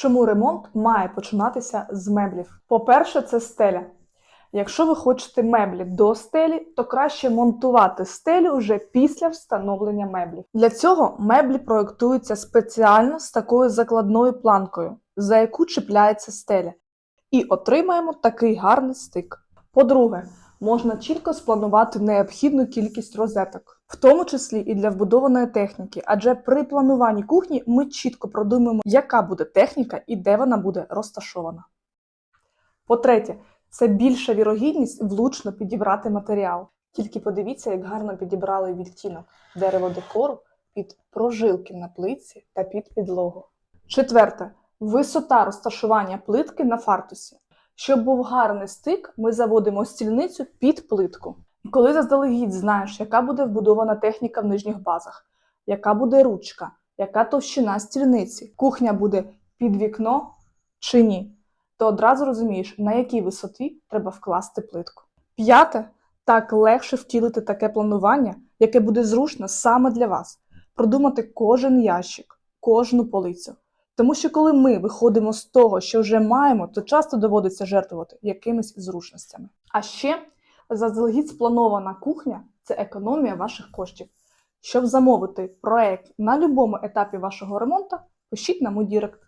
Чому ремонт має починатися з меблів? По-перше, це стеля. Якщо ви хочете меблі до стелі, то краще монтувати стелю вже після встановлення меблів. Для цього меблі проєктуються спеціально з такою закладною планкою, за яку чіпляється стеля, і отримаємо такий гарний стик. По-друге, можна чітко спланувати необхідну кількість розеток, в тому числі і для вбудованої техніки, адже при плануванні кухні ми чітко продумаємо, яка буде техніка і де вона буде розташована. По-третє, це більша вірогідність влучно підібрати матеріал. Тільки подивіться, як гарно підібрали відтінок дерево декору під прожилки на плитці та під підлогу. Четверте висота розташування плитки на фартусі. Щоб був гарний стик, ми заводимо стільницю під плитку. І коли заздалегідь знаєш, яка буде вбудована техніка в нижніх базах, яка буде ручка, яка товщина стільниці, кухня буде під вікно чи ні, то одразу розумієш, на якій висоті треба вкласти плитку. П'яте, так легше втілити таке планування, яке буде зручно саме для вас. Продумати кожен ящик, кожну полицю. Тому що коли ми виходимо з того, що вже маємо, то часто доводиться жертвувати якимись зручностями. А ще заздалегідь спланована кухня це економія ваших коштів. Щоб замовити проект на будь-якому етапі вашого ремонту, пишіть нам у Дірект.